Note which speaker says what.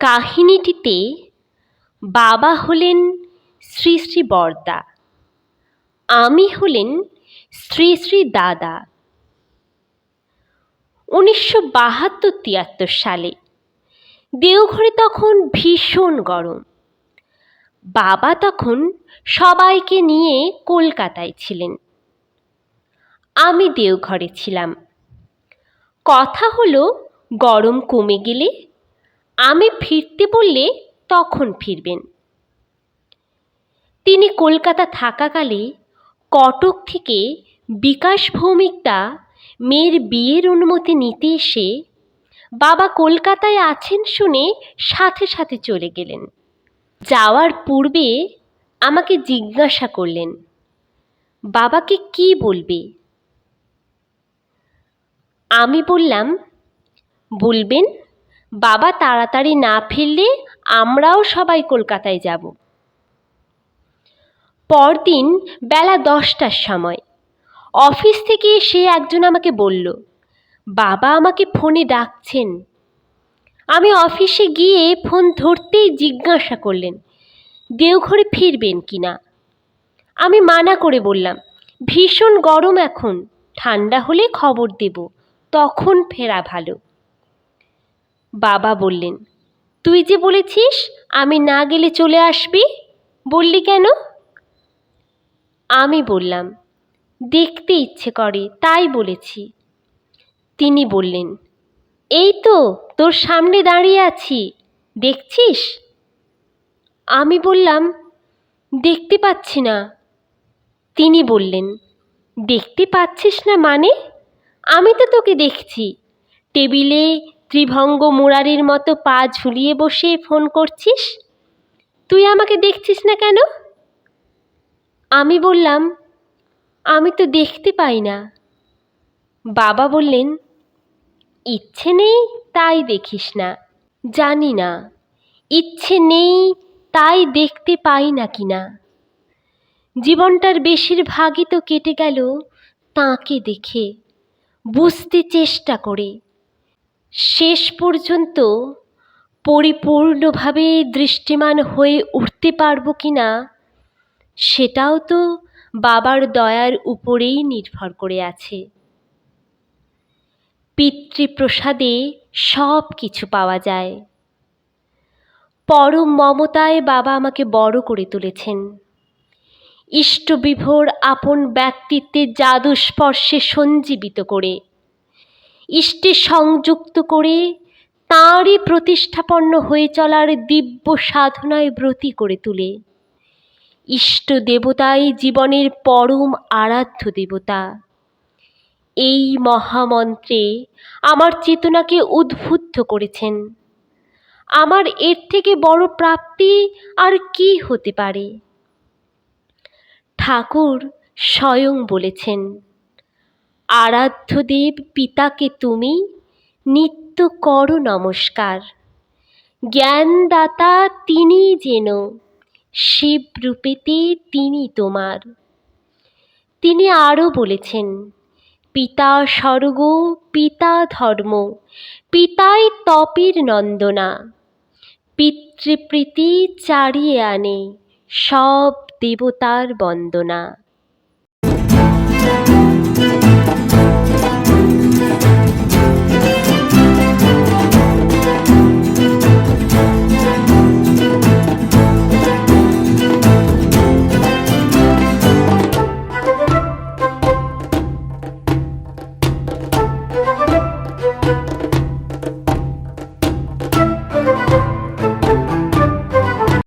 Speaker 1: কাহিনীটিতে বাবা হলেন শ্রী শ্রী বর্দা আমি হলেন শ্রী শ্রী দাদা। উনিশশো বাহাত্তর তিয়াত্তর সালে। দেওঘরে তখন ভীষণ গরম। বাবা তখন সবাইকে নিয়ে কলকাতায় ছিলেন। আমি দেওঘরে ছিলাম। কথা হলো, গরম কমে গেলে আমি ফিরতে বললে তখন ফিরবেন। তিনি কলকাতা থাকাকালে কটক থেকে বিকাশ ভৌমিকদা মেয়ের বিয়ের অনুমতি নিতে এসে বাবা কলকাতায় আছেন শুনে সাথে সাথে চলে গেলেন। যাওয়ার পূর্বে আমাকে জিজ্ঞাসা করলেন, বাবাকে কি বলবে? আমি বললাম, বলবেন, বাবা তাড়াতাড়ি না ফিরলে আমরাও সবাই কলকাতায় যাব। পরদিন বেলা দশটার সময় অফিস থেকে সে একজন আমাকে বলল, বাবা আমাকে ফোনে ডাকছেন। আমি অফিসে গিয়ে ফোন ধরতেই জিজ্ঞাসা করলেন দেওঘরে ফিরবেন কি না? আমি মানা করে বললাম, ভীষণ গরম এখন, ঠান্ডা হলে খবর দেব, তখন ফেরা ভালো। বাবা বললেন, তুই যে বলেছিস আমি না গেলে চলে আসবি, বললি কেন? আমি বললাম দেখতে ইচ্ছে করে, তাই বলেছি। তিনি বললেন, এই তো, তোর সামনে দাঁড়িয়ে আছি, দেখছিস? আমি বললাম, দেখতে পাচ্ছি না। তিনি বললেন, দেখতে পাচ্ছিস না মানে? আমি তো তোকে দেখছি। টেবিলে ত্রিভঙ্গ মুরারির মতো পা ঝুলিয়ে বসে ফোন করছিস? তুই আমাকে দেখছিস না কেন? আমি বললাম আমি তো দেখতে পাই না। বাবা বললেন, ইচ্ছে নেই তাই দেখিস না, জানি না। ইচ্ছে নেই তাই দেখতে পাই না কি না। জীবনটার বেশিরভাগই তো কেটে গেল তাঁকে দেখে, বুঝতে চেষ্টা করে। শেষ পর্যন্ত পরিপূর্ণভাবে দৃষ্টিমান হয়ে উঠতে পারব কি না, সেটাও তো বাবার দয়ার উপরেই নির্ভর করে আছে। পিতৃপ্রসাদে সব কিছু পাওয়া যায়। পরম মমতায় বাবা আমাকে বড় করে তুলেছেন। ইষ্টবিভোর আপন ব্যক্তিত্বের জাদু স্পর্শে সঞ্জীবিত করে, ইষ্টে সংযুক্ত করে তাঁরই প্রতিষ্ঠাপন্ন হয়ে চলার দিব্য সাধনায় ব্রতী করে তুলে। ইষ্ট দেবতাই জীবনের পরম আরাধ্য দেবতা। এই মহামন্ত্রে আমার চেতনাকে উদ্বুদ্ধ করেছেন। আমার এর থেকে বড় প্রাপ্তি আর কি হতে পারে? ঠাকুর স্বয়ং বলেছেন আরাধ্যদেব পিতাকে তুমি নিত্য করো নমস্কার। জ্ঞানদাতা তিনি যেন শিবরূপেতে তিনি তোমার। তিনি আরও বলেছেন, পিতা স্বর্গ, পিতা ধর্ম, পিতাই তপের নন্দনা। পিতৃপ্রীতি চারিয়ে আনে সব দেবতার বন্দনা।